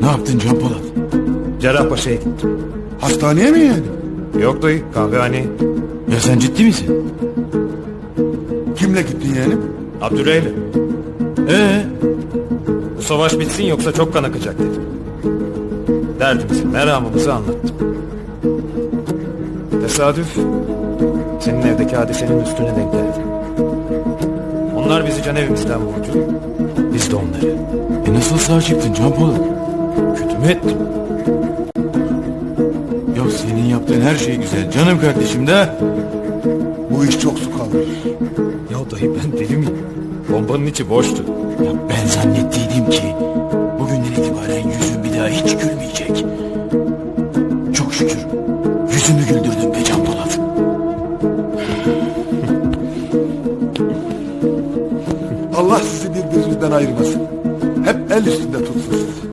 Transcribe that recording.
Ne yaptın Can Polat? Cerrahpaşa'ya gittim. Hastaneye mi yani? Yok dayı kahvehaneye. Ya sen ciddi misin? Kimle gittin yani? Abdüley'le. Ee, Bu savaş bitsin yoksa çok kan akacak dedim. Derdimizi, meramımızı anlattım. Tesadüf senin evdeki hadisenin üstüne denk geldi. Onlar bizi can evimizden vurdu. Biz de onları. e nasıl sağ çıktın Can Polat? Ettim? Ya senin yaptığın her şey güzel canım kardeşim de. Bu iş çok su kaldırır. Ya dayı ben deli miyim? Bombanın içi boştu. Ya ben zannettiydim ki bugünden itibaren yüzün bir daha hiç gülmeyecek. Çok şükür yüzümü güldürdün be Can Polat. Allah sizi birbirinizden ayırmasın. Hep el üstünde tutsun.